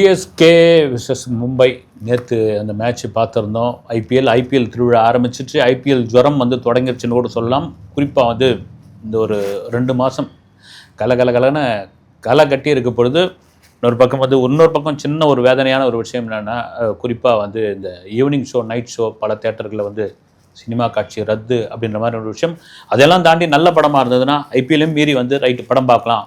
CSK versus Mumbai நேற்று அந்த match பார்த்துருந்தோம். ஐபிஎல் ஐபிஎல் திருவிழா ஆரம்பிச்சிட்டு ஐபிஎல் ஜுரம் வந்து தொடங்கிருச்சுன்னு கூட சொல்லலாம். குறிப்பாக வந்து இந்த ஒரு ரெண்டு மாதம் கலகலகலன்னு களை கட்டி இருக்க பொழுது இன்னொரு பக்கம் வந்து இன்னொரு பக்கம் சின்ன ஒரு வேதனையான ஒரு விஷயம் என்னென்னா குறிப்பாக வந்து இந்த ஈவினிங் ஷோ நைட் ஷோ பல தேட்டர்களில் வந்து சினிமா காட்சி ரத்து அப்படின்ற மாதிரி ஒரு விஷயம். அதெல்லாம் தாண்டி நல்ல படமாக இருந்ததுன்னா ஐபிஎல்லையும் மீறி வந்து ரைட்டு படம் பார்க்கலாம்.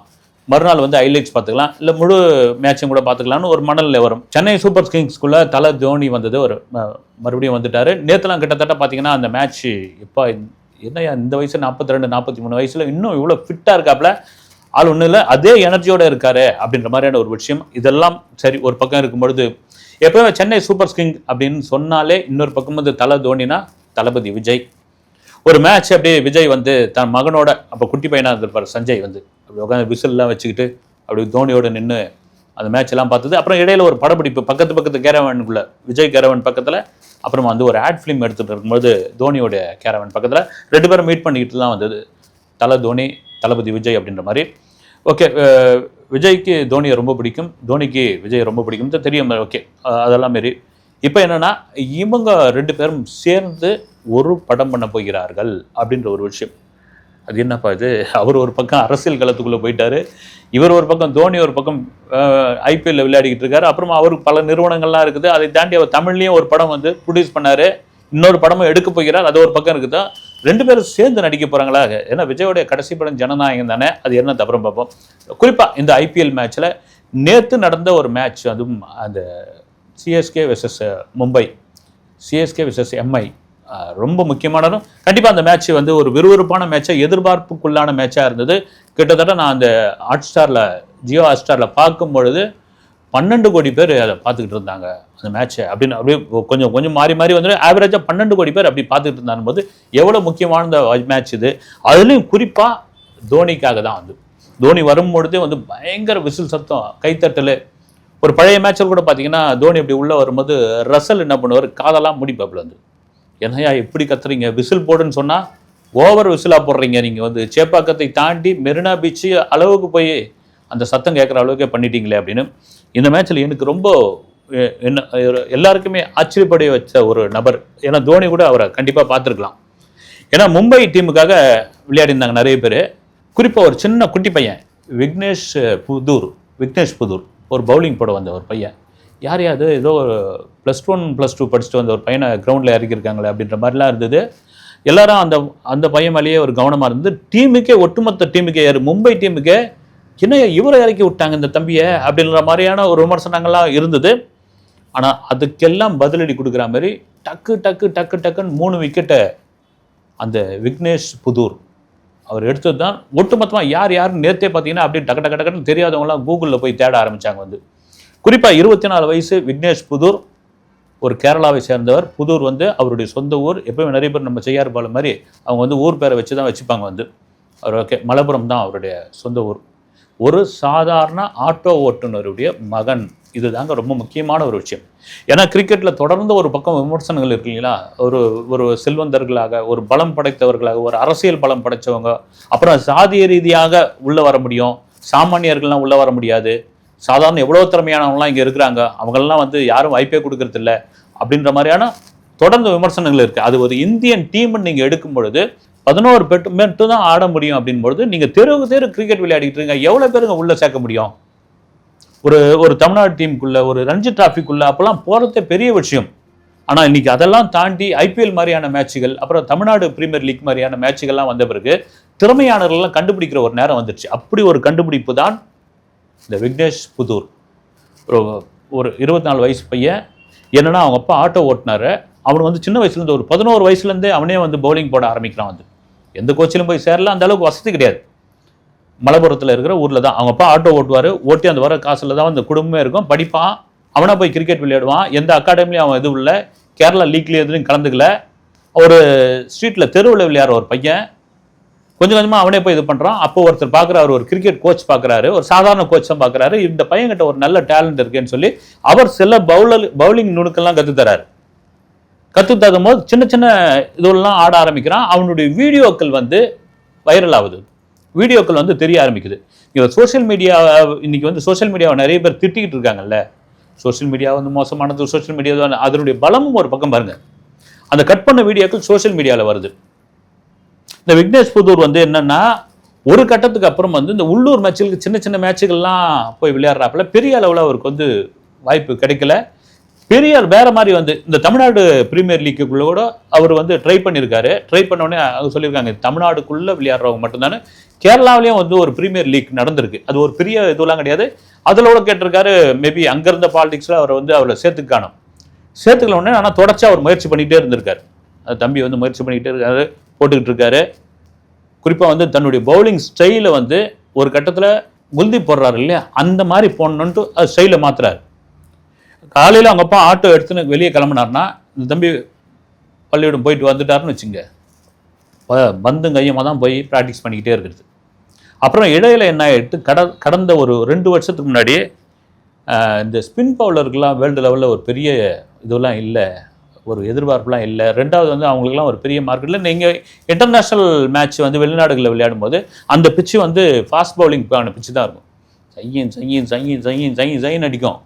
மறுநாள் வந்து ஹைலைட்ஸ் பார்த்துக்கலாம். இல்லை முழு மேட்சும் கூட பார்த்துக்கலாம்னு ஒரு மணலில் வரும். சென்னை சூப்பர் கிங்ஸ்குள்ளே தலை தோனி வந்தது. ஒரு ம- மறுபடியும் வந்துட்டார். நேற்றுலாம் கிட்டத்தட்ட பார்த்தீங்கன்னா அந்த மேட்ச் எப்போ என்னையா இந்த வயசு நாற்பத்தி ரெண்டு நாற்பத்தி மூணு வயசில் இன்னும் இவ்வளோ ஃபிட்டாக இருக்காப்புல ஆள் ஒன்றும் இல்லை அதே எனர்ஜியோட இருக்காரு அப்படின்ற மாதிரியான ஒரு விஷயம். இதெல்லாம் சரி ஒரு பக்கம் இருக்கும்பொழுது எப்பவுமே சென்னை சூப்பர் கிங் அப்படின்னு சொன்னாலே இன்னொரு பக்கம் வந்து தலை தோனினா தளபதி விஜய். ஒரு மேட்ச் அப்படியே விஜய் வந்து தன் மகனோட அப்போ குட்டி பையனாக இருந்திருப்பார் சஞ்சய் வந்து. அப்படி உட்காந்து விசில்லாம் வச்சுக்கிட்டு அப்படி தோனியோடு நின்று அந்த மேட்ச் எல்லாம் பார்த்தது. அப்புறம் இடையில ஒரு படப்பிடிப்பு. பக்கத்து பக்கத்து கேரவனுக்குள்ள விஜய் கேரவன் பக்கத்தில் அப்புறம் வந்து ஒரு ஆட் ஃபிலிம் எடுத்துகிட்டு இருக்கும்போது தோனியோட கேரவன் பக்கத்தில் ரெண்டு பேரும் மீட் பண்ணிக்கிட்டு தான் வந்தது. தலை தோனி தளபதி விஜய் அப்படின்ற மாதிரி. ஓகே விஜய்க்கு தோனியை ரொம்ப பிடிக்கும். தோனிக்கு விஜய் ரொம்ப பிடிக்கும். தெரியும். ஓகே அதெல்லாம் மாரி. இப்போ என்னென்னா இவங்க ரெண்டு பேரும் சேர்ந்து ஒரு படம் பண்ண போகிறார்கள் அப்படின்ற ஒரு விஷயம். அது என்னப்பா இது? அவர் ஒரு பக்கம் அரசியல் களத்துக்குள்ளே போயிட்டாரு. இவர் ஒரு பக்கம் தோனி ஒரு பக்கம் ஐபிஎல்ல விளையாடிக்கிட்டு இருக்காரு. அப்புறமா அவருக்கு பல நிறுவனங்கள்லாம் இருக்குது. அதை தாண்டி அவர் தமிழ்லேயும் ஒரு படம் வந்து ப்ரொடியூஸ் பண்ணாரு. இன்னொரு படமும் எடுக்க போகிறார். அது ஒரு பக்கம் இருக்குதா? ரெண்டு பேரும் சேர்ந்து நடிக்க போகிறாங்களா ஏன்னா விஜயோடைய கடைசி படம் ஜனநாயகம் தானே? அது என்ன தப்புறம் பார்ப்போம். குறிப்பாக இந்த ஐபிஎல் மேட்ச்சில் நேற்று நடந்த ஒரு மேட்ச் அதுவும் அந்த CSK versus Mumbai. CSK versus MI ரொம்ப முக்கியமானதும் கண்டிப்பாக அந்த மேட்ச் வந்து ஒரு விறுவிறுப்பான மேட்சாக எதிர்பார்ப்புக்குள்ளான மேட்சாக இருந்தது. கிட்டத்தட்ட நான் அந்த ஹாட் ஸ்டாரில் ஜியோ ஹாட் ஸ்டாரில் பார்க்கும் பொழுது பன்னெண்டு கோடி பேர் அதை பார்த்துக்கிட்டு இருந்தாங்க அந்த மேட்ச்சை அப்படின்னு அப்படியே கொஞ்சம் கொஞ்சம் மாறி மாறி வந்து ஆவரேஜாக பன்னெண்டு கோடி பேர் அப்படி பார்த்துக்கிட்டு இருந்தாங்க போது எவ்வளோ முக்கியமான மேட்ச் இது? அதுலேயும் குறிப்பாக தோனிக்காக தான் வந்து. தோனி வரும்பொழுதே வந்து பயங்கர விசில் சத்தம் கைத்தட்டல். ஒரு பழைய மேட்சில் கூட பார்த்தீங்கன்னா தோனி அப்படி உள்ளே வரும்போது ரசல் என்ன பண்ணுவார்? காதெல்லாம் முடிப்பாப்பில் வந்து. என்னையா இப்படி கத்துறீங்க? விசில் போடுன்னு சொன்னால் ஓவர் விசிலாக போடுறீங்க நீங்கள் வந்து. சேப்பாக்கத்தை தாண்டி மெரினா பீச்சு அளவுக்கு போய் அந்த சத்தம் கேட்குற அளவுக்கே பண்ணிட்டீங்களே அப்படின்னு. இந்த மேட்ச்சில் எனக்கு ரொம்ப என்ன எல்லாருக்குமே ஆச்சரியப்படைய வச்ச ஒரு நபர். ஏன்னா தோனி கூட அவரை கண்டிப்பாக பார்த்துருக்கலாம். ஏன்னா மும்பை டீமுக்காக விளையாடிருந்தாங்க நிறைய பேர். குறிப்பாக ஒரு சின்ன குட்டி பையன் விக்னேஷ் புதூர் விக்னேஷ் புதூர். ஒரு பவுலிங் போட வந்த ஒரு பையன். யார் யார் ஏதோ ஒரு ப்ளஸ் ஒன் ப்ளஸ் டூ படிச்சுட்டு வந்த ஒரு பையனை கிரவுண்டில் இறக்கியிருக்காங்களே அப்படின்ற மாதிரிலாம் இருந்தது. எல்லாரும் அந்த அந்த பையன் மேலேயே ஒரு கவனமாக இருந்தது டீமுக்கே ஒட்டுமொத்த டீமுக்கே யார்? மும்பை டீமுக்கே? என்ன இவரை இறக்கி விட்டாங்க இந்த தம்பியை? அப்படின்ற மாதிரியான ஒரு விமர்சனங்கள்லாம் இருந்தது. ஆனால் அதுக்கெல்லாம் பதிலடி கொடுக்குற மாதிரி டக்கு டக்கு டக்கு டக்குன்னு மூணு விக்கெட்டை அந்த விக்னேஷ் புதூர் அவர் எடுத்தது தான் ஒட்டுமொத்தமாக யார் யாருன்னு நேர்த்தே பார்த்தீங்கன்னா அப்படியே டக்கு டக்கு டக்குன்னு தெரியாதவங்களாம் கூகுளில் போய் தேட ஆரம்பித்தாங்க வந்து. குறிப்பாக இருபத்தி நாலு வயசு விக்னேஷ் புதூர் ஒரு கேரளாவை சேர்ந்தவர். புதூர் வந்து அவருடைய சொந்த ஊர். எப்பவுமே நிறைய பேர் நம்ம செய்யார் பாலம் மாதிரி அவங்க வந்து ஊர் பேரை வச்சு தான் வச்சுப்பாங்க வந்து. அவர் ஓகே மலப்புரம் தான் அவருடைய சொந்த ஊர். ஒரு சாதாரண ஆட்டோ ஓட்டுநருடைய மகன். இதுதாங்க ரொம்ப முக்கியமான ஒரு விஷயம். ஏன்னா கிரிக்கெட்டில் தொடர்ந்து ஒரு பக்கம் விமர்சனங்கள் இருக்கு இல்லைங்களா? ஒரு ஒரு செல்வந்தர்களாக ஒரு பலம் படைத்தவர்களாக ஒரு அரசியல் பலம் படைச்சவங்க. அப்புறம் சாதிய ரீதியாக உள்ளே வர முடியும். சாமானியர்கள்லாம் உள்ளே வர முடியாது. சாதாரண எவ்வளோ திறமையானவங்களாம் இங்கே இருக்கிறாங்க? அவங்களெலாம் வந்து யாரும் வாய்ப்பே கொடுக்கறதில்ல அப்படின்ற மாதிரியான தொடர்ந்து விமர்சனங்கள் இருக்குது அது ஒரு இந்தியன் டீம்னு நீங்கள் எடுக்கும் பொழுது பதினோரு பெட்டு மட்டும் தான் ஆட முடியும் அப்படின்பொழுது நீங்கள் தெருவுக்கு தெரு கிரிக்கெட் விளையாடிட்டு இருக்கீங்க எவ்வளோ பேருங்க உள்ளே சேர்க்க முடியும்? ஒரு ஒரு தமிழ்நாடு டீமுக்குள்ளே ஒரு ரஞ்சி டிராஃபிக்குள்ளே அப்போல்லாம் போகிறதே பெரிய விஷயம். ஆனால் இன்றைக்கி அதெல்லாம் தாண்டி ஐபிஎல் மாதிரியான மேட்சுகள் அப்புறம் தமிழ்நாடு பிரீமியர் லீக் மாதிரியான மேட்சுகள்லாம் வந்த பிறகு திறமையானவர்கள்லாம் கண்டுபிடிக்கிற ஒரு நேரம் வந்துருச்சு. அப்படி ஒரு கண்டுபிடிப்பு தான் இந்த விக்னேஷ் புதூர். ஒரு ஒரு இருபத்தி நாலு வயசு பையன். என்னன்னா அவங்க அப்பா ஆட்டோ ஓட்டினாரு. அவன் வந்து சின்ன வயசுலேருந்து ஒரு பதினோரு வயசுலேருந்தே அவனே வந்து பவுலிங் போட ஆரம்பிக்கிறான் வந்து. எந்த கோச்சிலும் போய் சேரல. அந்த அளவுக்கு வசதி கிடையாது. மலப்புரத்தில் இருக்கிற ஊரில் தான். அவங்க அப்பா ஆட்டோ ஓட்டுவார். ஓட்டி அந்த வர காசில் தான் அந்த குடும்பமே இருக்கும். படிப்பான். அவனா போய் கிரிக்கெட் விளையாடுவான். எந்த அகாடமிலையும் அவன் எதுவும் இல்லை கேரளா லீக்லேயும் எதுலையும் கலந்துக்கல. ஒரு ஸ்ட்ரீட்டில் தெருவில் விளையாடுற ஒரு பையன். கொஞ்சம் கொஞ்சமாக அவனே போய் இது பண்ணுறான் அப்போ ஒருத்தர் பார்க்குறாரு ஒரு கிரிக்கெட் கோச் பார்க்குறாரு ஒரு சாதாரண கோச் தான் பார்க்குறாரு. இந்த பையன்கிட்ட ஒரு நல்ல டேலண்ட் இருக்குன்னு சொல்லி அவர் சில பவுலர் பவுலிங் நுணுக்கெல்லாம் கற்றுத் தராரு. கற்று தரும் போது சின்ன சின்ன இதெல்லாம் ஆட ஆரம்பிக்கிறான். அவனுடைய வீடியோக்கள் வந்து வைரல் ஆகுது. வீடியோக்கள் வந்து தெரிய ஆரம்பிக்குது. இவர் சோஷியல் மீடியா இன்னைக்கு வந்து சோஷியல் மீடியாவை நிறைய பேர் திட்டிக்கிட்டு இருக்காங்கல்ல. சோஷியல் மீடியா வந்து மோசமானது சோஷியல் மீடியா அதனுடைய பலமும் ஒரு பக்கம் பாருங்க. அந்த கட் பண்ண வீடியோக்கள் சோஷியல் மீடியாவில் வருது. இந்த விக்னேஷ் புதூர் வந்து என்னன்னா ஒரு கட்டத்துக்கு அப்புறம் வந்து இந்த உள்ளூர் மேட்சுகளுக்கு சின்ன சின்ன மேட்சுகள்லாம் போய் விளையாடுறாப்புல பெரிய அளவில் அவருக்கு வந்து வாய்ப்பு கிடைக்கல. பெரிய வேற மாதிரி வந்து இந்த தமிழ்நாடு பிரீமியர் லீக்குள்ள கூட அவர் வந்து ட்ரை பண்ணியிருக்காரு ட்ரை பண்ண உடனே அவங்க சொல்லியிருக்காங்க தமிழ்நாடுக்குள்ளே விளையாடுறவங்க மட்டும்தானே கேரளாவிலையும் வந்து ஒரு பிரீமியர் லீக் நடந்திருக்கு. அது ஒரு பெரிய இதுவெல்லாம் கிடையாது. அதில் கூட கேட்டிருக்காரு மேபி அங்கேருந்த பாலிடிக்ஸில் அவரை வந்து அவரை சேர்த்துக்க காணும் சேர்த்துக்கல உடனே ஆனால் தொடர்ச்சியாக அவர் முயற்சி பண்ணிகிட்டே இருந்திருக்காரு. அது தம்பி வந்து முயற்சி பண்ணிக்கிட்டே இருக்காரு. போட்டுக்கிட்டு இருக்காரு. குறிப்பாக வந்து தன்னுடைய பவுலிங் ஸ்டைலில் வந்து ஒரு கட்டத்தில் குல்தி போடுறாரு இல்லையா? அந்த மாதிரி போடணுன்ட்டு அது ஸ்டைலை மாற்றுறாரு காலையில் அவங்க அப்பா ஆட்டோ எடுத்துன்னு வெளியே கிளம்புனாருன்னா இந்த தம்பி பள்ளிக்கூடம் போயிட்டு வந்துட்டாருன்னு வச்சுங்க. பந்து பந்தும் தான் போய் ப்ராக்டிஸ் பண்ணிக்கிட்டே இருக்கிறது. அப்புறம் இடையில என்ன ஆகிட்டு கட கடந்த ஒரு ரெண்டு வருஷத்துக்கு முன்னாடி இந்த ஸ்பின் பவுலருக்கெல்லாம் வேர்ல்டு லெவலில் ஒரு பெரிய இதுவெல்லாம் இல்லை. ஒரு எதிர்பார்ப்புலாம் இல்லை. ரெண்டாவது வந்து அவங்களுக்குலாம் ஒரு பெரிய மார்க்கெட்டில் நீங்கள் இன்டர்நேஷ்னல் மேட்ச் வந்து வெளிநாடுகளில் விளையாடும் போது அந்த பிச்சு வந்து ஃபாஸ்ட் பவுலிங்கான பிச்சு தான் இருக்கும். சையின் சையின் சையின் சையின் சையின் சையின் அடிக்கும்.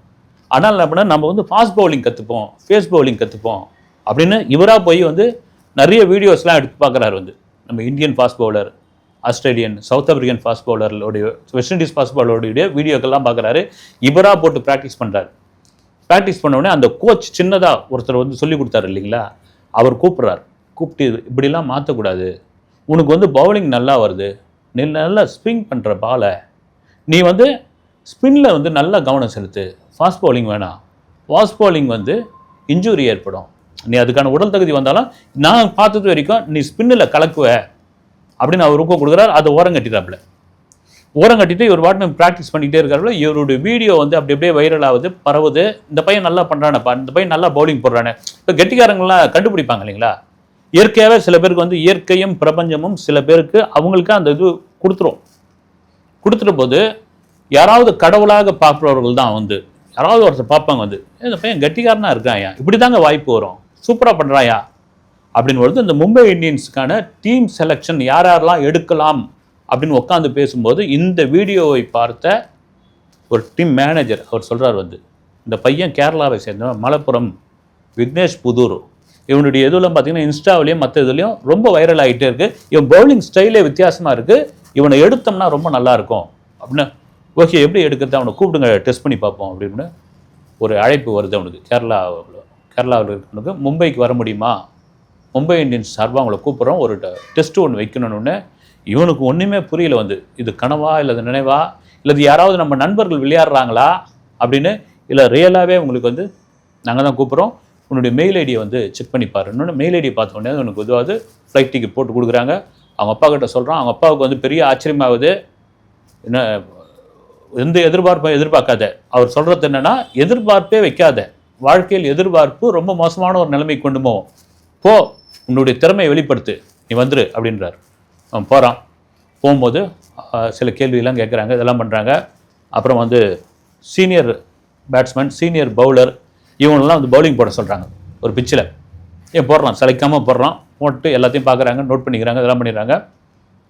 ஆனால் அப்படின்னா நம்ம வந்து ஃபாஸ்ட் பவுலிங் கற்றுப்போம் ஃபேஸ் பவுலிங் கற்றுப்போம் அப்படின்னு இவராக போய் வந்து நிறைய வீடியோஸ்லாம் எடுத்து பார்க்குறாரு வந்து. நம்ம Indian fast bowler Australian South African fast பவுலரோடைய West Indies fast பவுலருடைய வீடியோக்கெல்லாம் பார்க்குறாரு. இவராக போட்டு ப்ராக்டிஸ் பண்ணுறாரு ப்ராக்டிஸ் பண்ண உடனே அந்த கோச் சின்னதாக ஒருத்தர் வந்து சொல்லி கொடுத்தாரு இல்லைங்களா? அவர் கூப்பிட்றாரு. கூப்பிட்டு இப்படிலாம் மாற்றக்கூடாது உனக்கு வந்து பவுலிங் நல்லா வருது. நீ நல்லா ஸ்பிங் பண்ணுற பாலை நீ வந்து ஸ்பின்னில் வந்து நல்லா கவனம் செலுத்து. ஃபாஸ்ட் பவுலிங் வேணாம். ஃபாஸ்ட் பவுலிங் வந்து இன்ஜுரி ஏற்படும். நீ அதுக்கான உடல் தகுதி வந்தாலும் நான் பார்த்தது வரைக்கும் நீ ஸ்பின்னில் கலக்குவ. அப்படின்னு அவர் ஊக்கம் கொடுக்குறாரு. அதை ஓரம் கட்டிடுறாப்புல ஓரம் கட்டிட்டு இவர் வாட்டு ப்ராக்டிஸ் பண்ணிகிட்டே இருக்காருல இவருடைய வீடியோ வந்து அப்படி அப்படியே வைரல் ஆகுது பரவுது. இந்த பையன் நல்லா பண்ணுறானப்பா இந்த பையன் நல்லா பவுலிங் போடுறானே. இப்போ கெட்டிக்காரங்களாம் கண்டுபிடிப்பாங்க இல்லைங்களா? இயற்கையாகவே சில பேருக்கு வந்து இயற்கையும் பிரபஞ்சமும் சில பேருக்கு அவங்களுக்கு அந்த இது கொடுத்துரும். கொடுத்துட்ட போது யாராவது கடவுளாக பார்க்குறவர்கள் தான் வந்து யாராவது ஒருத்தர் பார்ப்பாங்க வந்து இந்த பையன் கெட்டிக்காரனா இருக்காயா இப்படி தாங்க வாய்ப்பு வரும். சூப்பராக பண்ணுறாயா அப்படின்னு பொழுது இந்த மும்பை இந்தியன்ஸுக்கான டீம் செலெக்ஷன் யார் யாரெல்லாம் எடுக்கலாம் அப்படின்னு உட்காந்து பேசும்போது இந்த வீடியோவை பார்த்த ஒரு டீம் மேனேஜர் அவர் சொல்கிறார் வந்து இந்த பையன் கேரளாவை சேர்ந்தவன் மலப்புரம் விக்னேஷ் புதூர். இவனுடைய எதுவும் பார்த்தீங்கன்னா இன்ஸ்டாவிலையும் மற்ற இதுலையும் ரொம்ப வைரல் ஆகிட்டே இருக்கு. இவன் பவுலிங் ஸ்டைலே வித்தியாசமாக இருக்கு. இவனை எடுத்தோம்னா ரொம்ப நல்லா இருக்கும். அப்படின்னு ஓகே எப்படி எடுக்கிறது? அவனை கூப்பிடுங்க டெஸ்ட் பண்ணி பார்ப்போம் அப்படின்னு ஒரு அழைப்பு வருது அவனுக்கு. கேரளா கேரளாவில் இருக்கவனுக்கு மும்பைக்கு வர முடியுமா? மும்பை இந்தியன்ஸ் சார்பாக அவங்கள கூப்பிட்றோம். ஒரு டெஸ்ட் ஒன்று வைக்கணும்னு இவனுக்கு ஒன்றுமே புரியல வந்து இது கனவா இல்லை நினைவா? இல்லை யாராவது நம்ம நண்பர்கள் விளையாடுறாங்களா? அப்படின்னு இல்லை ரியலாகவே உங்களுக்கு வந்து நாங்கள் தான் கூப்பிட்றோம். உன்னுடைய மெயில் ஐடியை வந்து செக் பண்ணி பாரு. இன்னொன்று மெயில் ஐடியை பார்த்த உடனே உனக்கு இதுவாது ஃப்ளைட் டிக்கெட் போட்டு கொடுக்குறாங்க. அவங்க அப்பா கிட்ட சொல்கிறான் அவங்க அப்பாவுக்கு வந்து பெரிய ஆச்சரியமாகுது. என்ன எந்த எதிர்பார்ப்பும் எதிர்பார்க்காத. அவர் சொல்கிறது என்னென்னா எதிர்பார்ப்பே வைக்காத. வாழ்க்கையில் எதிர்பார்ப்பு ரொம்ப மோசமான ஒரு நிலைமை கொண்டு போ. உன்னுடைய திறமையை வெளிப்படுத்து. நீ வந்துரு அப்படின்றார். போகிறான் போகும்போது சில கேள்வியெல்லாம் கேட்குறாங்க இதெல்லாம் பண்ணுறாங்க அப்புறம் வந்து சீனியர் பேட்ஸ்மேன் சீனியர் பவுலர் இவங்களெல்லாம் வந்து பவுலிங் போட சொல்கிறாங்க ஒரு பிச்சில் ஏன் போடுறான்? சிலைக்காமல் போடுறான். போட்டு எல்லாத்தையும் பார்க்குறாங்க நோட் பண்ணிக்கிறாங்க இதெல்லாம் பண்ணிடுறாங்க.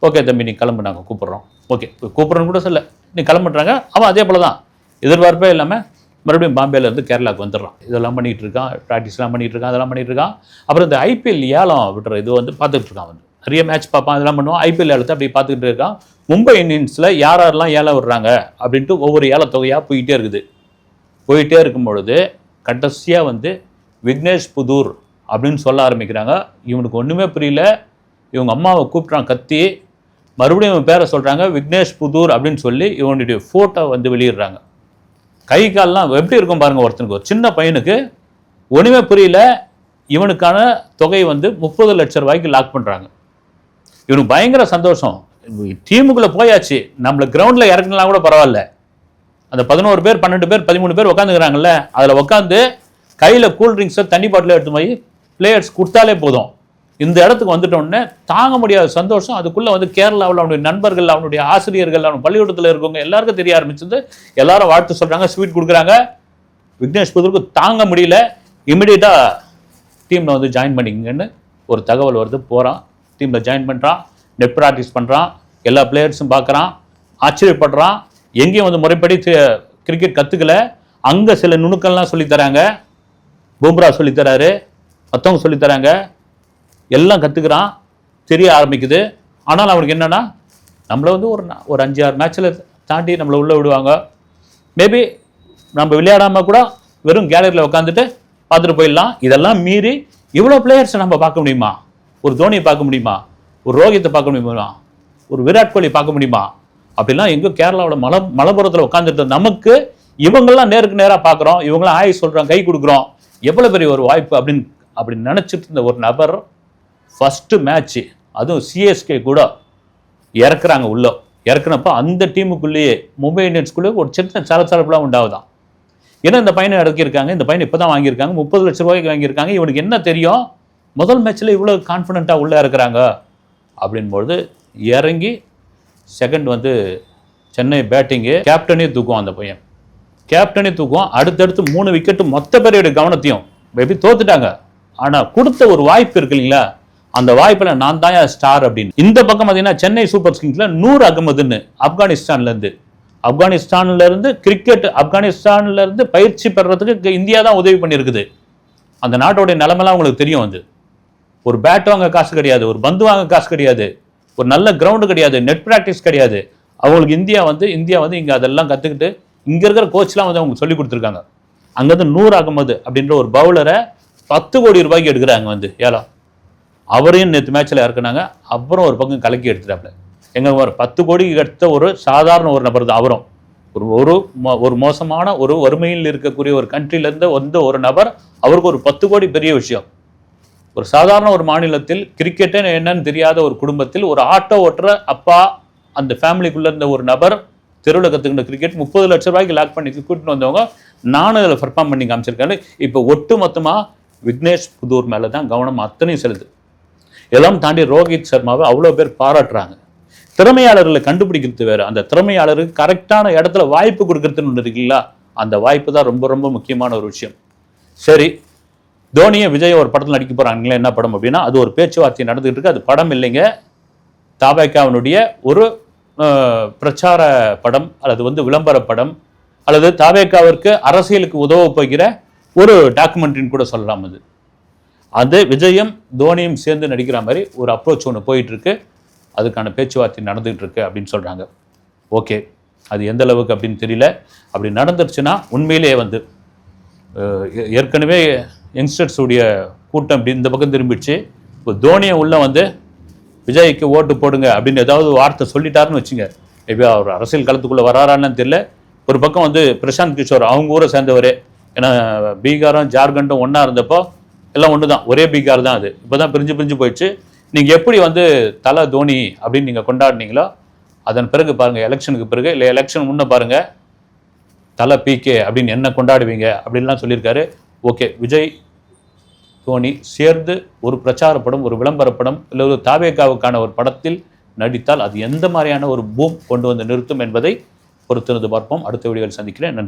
ஓகே தம்பி நீ கிளம்பு நாங்கள் கூப்பிட்றோம். ஓகே கூப்பிட்றோன்னு கூட சொல்ல நீ கிளம்புறாங்க அவன் அதே போல தான். எதிர்பார்ப்பே இல்லாமல் மறுபடியும் பாம்பேலேருந்து கேரளாவுக்கு வந்துடுறான். இதெல்லாம் பண்ணிகிட்டு இருக்கான் ப்ராக்டிஸ்லாம் பண்ணிகிட்டு இருக்கான் அதெல்லாம் பண்ணிகிட்டு இருக்கான். அப்புறம் இந்த ஐபிஎல் ஏலம் விட்டுற இது வந்து பார்த்துட்டு இருக்கான் வந்து நிறைய மேட்ச் பார்ப்பான் அதெல்லாம் பண்ணுவான். ஐபிஎல் ஏலத்தை அப்படி பார்த்துக்கிட்டு இருக்கான். மும்பை இந்தியன்ஸில் யார் யாரெல்லாம் ஏழை விடுறாங்க அப்படின்ட்டு ஒவ்வொரு ஏழை தொகையாக போயிட்டே இருக்குது. போயிட்டே இருக்கும் பொழுது கடைசியாக வந்து விக்னேஷ் புதூர் அப்படின்னு சொல்ல ஆரம்பிக்கிறாங்க. இவனுக்கு ஒன்றுமே புரியல. இவங்க அம்மாவை கூப்பிட்றான் கத்தி. மறுபடியும் இவன் பேரை சொல்கிறாங்க விக்னேஷ் புதூர் அப்படின்னு சொல்லி இவனுடைய ஃபோட்டோ வந்து வெளியிடுறாங்க. கை கால்லாம் எப்படி இருக்கும் பாருங்கள் ஒருத்தனுக்கு. ஒரு சின்ன பையனுக்கு ஒன்றுமே புரியல. இவனுக்கான தொகை வந்து முப்பது லட்சம் ரூபாய்க்கு லாக் பண்ணுறாங்க இவனுக்கு பயங்கர சந்தோஷம். டீமுக்குள்ளே போயாச்சு. நம்மளை கிரவுண்டில் இறக்குனா கூட பரவாயில்ல. அந்த பதினோரு பேர் பன்னெண்டு பேர் பதிமூணு பேர் உட்காந்துக்கிறாங்கல்ல அதில் உட்காந்து கையில் கூல் ட்ரிங்க்ஸை தண்ணி பாட்டில் எடுத்து போய் பிளேயர்ஸ் கொடுத்தாலே போதும். இந்த இடத்துக்கு வந்துட்டோடனே தாங்க முடியாத சந்தோஷம். அதுக்குள்ளே வந்து கேரளாவில் அவனுடைய நண்பர்கள் அவனுடைய ஆசிரியர்கள் அவன் பள்ளிக்கூடத்தில் இருக்கவங்க எல்லாருக்கும் தெரிய ஆரம்பிச்சது. எல்லாரும் வாழ்த்து சொல்கிறாங்க ஸ்வீட் கொடுக்குறாங்க. விக்னேஷ் புதருக்கு தாங்க முடியல. இமிடியேட்டாக டீமில் வந்து ஜாயின் பண்ணிக்கங்கன்னு ஒரு தகவல் வருது. போகிறான் டீமில் ஜாயின் பண்ணுறான் நெட் ப்ராக்டிஸ் பண்ணுறான் எல்லா பிளேயர்ஸும் பார்க்குறான் ஆச்சரியப்படுறான். எங்கேயும் வந்து முறைப்படி கிரிக்கெட் கற்றுக்கல அங்கே சில நுணுக்கள்லாம் சொல்லித் தராங்க. பூம்ரா சொல்லித் மற்றவங்க சொல்லித் தராங்க. எல்லாம் கற்றுக்கிறான் தெரிய ஆரம்பிக்குது. ஆனால் அவனுக்கு என்னென்னா நம்மளை வந்து ஒரு ஒரு அஞ்சு ஆறு மேட்ச்சில் தாண்டி நம்மளை உள்ளே விடுவாங்க. மேபி நம்ம விளையாடாமல் கூட வெறும் கேலரியில் உட்காந்துட்டு பார்த்துட்டு போயிடலாம். இதெல்லாம் மீறி இவ்வளோ பிளேயர்ஸை நம்ம பார்க்க முடியுமா? ஒரு தோனியை பார்க்க முடியுமா? ஒரு ரோஹித்தை பார்க்க முடியுமா? ஒரு விராட் கோலி பார்க்க முடியுமா? அப்படிலாம் எங்கோ கேரளாவோட மல மலப்புறத்தில் உட்காந்துட்டு நமக்கு இவங்கெல்லாம் நேருக்கு நேராக பார்க்குறோம். இவங்களாம் ஆய் சொல்கிறோம் கை கொடுக்குறோம். எவ்வளோ பெரிய ஒரு வாய்ப்பு அப்படின்னு அப்படின்னு நினச்சிட்டு இருந்த ஒரு நபர் ஃபஸ்ட்டு மேட்ச்சு அதுவும் சிஎஸ்கே கூட இறக்குறாங்க உள்ளே. இறக்குனப்போ அந்த டீமுக்குள்ளேயே மும்பை இந்தியன்ஸ்குள்ளேயே ஒரு சின்ன சலசலப்புலாம் உண்டாகுதான். ஏன்னா இந்த பையனை இறக்கியிருக்காங்க இந்த பையனை இப்போ தான் வாங்கியிருக்காங்க முப்பது லட்ச ரூபாய்க்கு வாங்கியிருக்காங்க. இவனுக்கு என்ன தெரியும்? முதல் மேட்ச்சில் இவ்வளோ கான்ஃபிடெண்ட்டாக உள்ளே இருக்கிறாங்க அப்படின்பொழுது இறங்கி செகண்ட் வந்து சென்னை பேட்டிங்கு கேப்டனே தூக்கும் அந்த பையன். கேப்டனே தூக்கும் அடுத்தடுத்து மூணு விக்கெட்டு மொத்த பேரோட கவனத்தையும் மேபி தோத்துட்டாங்க. ஆனால் கொடுத்த ஒரு வாய்ப்பு இருக்கு இல்லைங்களா? அந்த வாய்ப்பில் நான் தான் ஸ்டார் அப்படின்னு. இந்த பக்கம் பார்த்தீங்கன்னா சென்னை சூப்பர் கிங்ஸில் நூறு அகமதுன்னு ஆப்கானிஸ்தான்லேருந்து ஆப்கானிஸ்தான்லேருந்து கிரிக்கெட் ஆப்கானிஸ்தான்லேருந்து பயிற்சி பெறறதுக்கு இந்தியா தான் உதவி பண்ணியிருக்குது. அந்த நாட்டோடைய நிலமெல்லாம் உங்களுக்கு தெரியும் வந்து ஒரு பேட் வாங்க காசு கிடையாது ஒரு பந்து வாங்க காசு கிடையாது ஒரு நல்ல கிரவுண்டு கிடையாது நெட் ப்ராக்டிஸ் கிடையாது. அவங்களுக்கு இந்தியா வந்து இந்தியா வந்து இங்கே அதெல்லாம் கற்றுக்கிட்டு இங்கே இருக்கிற கோச்லாம் வந்து அவங்க சொல்லி கொடுத்துருக்காங்க. அங்கேருந்து நூறு அகமது அப்படின்ற ஒரு பவுலரை பத்து கோடி ரூபாய்க்கு எடுக்கிறாங்க வந்து ஏலம் அவரையும் நேற்று மேட்ச்சில் இறக்குனாங்க அப்புறம் ஒரு பக்கம் கலக்கி எடுத்துட்டாப்ல. எங்கள் ஒரு பத்து கோடிக்கு எடுத்த ஒரு சாதாரண ஒரு நபர் தான் அவரும். ஒரு ஒரு மோ- ஒரு மோசமான ஒரு வறுமையில் இருக்கக்கூடிய ஒரு கண்ட்ரிலேருந்து வந்த ஒரு நபர் அவருக்கு ஒரு பத்து கோடி பெரிய விஷயம். ஒரு சாதாரண ஒரு மாநிலத்தில் கிரிக்கெட்டே என்னன்னு தெரியாத ஒரு குடும்பத்தில் ஒரு ஆட்டோ ஓட்டுற அப்பா அந்த ஃபேமிலிக்குள்ளே இருந்த ஒரு நபர் தெருவில் கற்றுக்கிட்ட கிரிக்கெட் முப்பது லட்ச ரூபாய்க்கு லாக் பண்ணி கூட்டிட்டு வந்தவங்க நானும் இதில் பர்ஃபார்ம் பண்ணி காமிச்சிருக்காரு. இப்போ ஒட்டு மொத்தமாக விக்னேஷ் புதூர் மேலே தான் கவனம் அத்தனையும் செலுது. எல்லாம் தாண்டி ரோஹித் சர்மாவை அவ்வளோ பேர் பாராட்டுறாங்க. திறமையாளர்களை கண்டுபிடிக்கிறது வேறு. அந்த திறமையாளருக்கு கரெக்டான இடத்துல வாய்ப்பு கொடுக்கறதுன்னு ஒன்று இருக்குல்ல? அந்த வாய்ப்பு தான் ரொம்ப ரொம்ப முக்கியமான ஒரு விஷயம். சரி தோனியை விஜய் ஒரு படத்தில் நடிக்க போகிறாங்களே என்ன படம் அப்படின்னா அது ஒரு பேச்சுவார்த்தை நடந்துகிட்டு இருக்கு. அது படம் இல்லைங்க. தாபேக்காவினுடைய ஒரு பிரச்சார படம் அல்லது வந்து விளம்பர படம் அல்லது தாவேக்காவிற்கு அரசியலுக்கு உதவ போகிற ஒரு டாக்குமெண்ட்ரின்னு கூட சொல்லலாம் அது. அது விஜயும் தோனியும் சேர்ந்து நடிக்கிற மாதிரி ஒரு அப்ரோச் ஒன்று போயிட்டுருக்கு. அதுக்கான பேச்சுவார்த்தை நடந்துகிட்டு இருக்கு அப்படின்னு சொல்கிறாங்க ஓகே. அது எந்த அளவுக்கு அப்படின்னு தெரியல. அப்படி நடந்துருச்சுன்னா உண்மையிலேயே வந்து ஏ- ஏற்கனவே யங்ஸ்டர்ஸ் உடைய கூட்டம் இப்படி இந்த பக்கம் திரும்பிடுச்சு. இப்போ தோனியை உள்ள வந்து விஜய்க்கு ஓட்டு போடுங்க அப்படின்னு ஏதாவது வார்த்தை சொல்லிட்டாருன்னு வச்சுங்க. மேபி அவர் அரசியல் களத்துக்குள்ளே வராரான்னு தெரியல. ஒரு பக்கம் வந்து பிரசாந்த் கிஷோர் அவங்க ஊரை சேர்ந்தவர். ஏன்னா பீகாரும் ஜார்க்கண்டும் ஒன்றா இருந்தப்போ எல்லாம் ஒன்று தான் ஒரே பீகார் தான் அது. இப்போ தான் பிரிஞ்சு பிரிஞ்சு போயிடுச்சு. நீங்கள் எப்படி வந்து தலை தோனி அப்படின்னு நீங்கள் கொண்டாடினீங்களோ அதன் பிறகு பாருங்கள் எலெக்ஷனுக்கு பிறகு இல்லை எலெக்ஷன் முன்ன பாருங்கள் தலை பிகே அப்படின்னு என்ன கொண்டாடுவீங்க அப்படின்லாம் சொல்லியிருக்காரு. ஓகே விஜய் தோனி சேர்ந்து ஒரு பிரச்சார படம் ஒரு விளம்பர படம் இல்லை ஒரு தாவேகாவுக்கான ஒரு படத்தில் நடித்தால் அது எந்த மாதிரியான ஒரு பூம் கொண்டு வந்து நிறுத்தும் என்பதை பொறுத்திருந்து பார்ப்போம். அடுத்த வீடியோவில் சந்திக்கிறேன். நன்றி.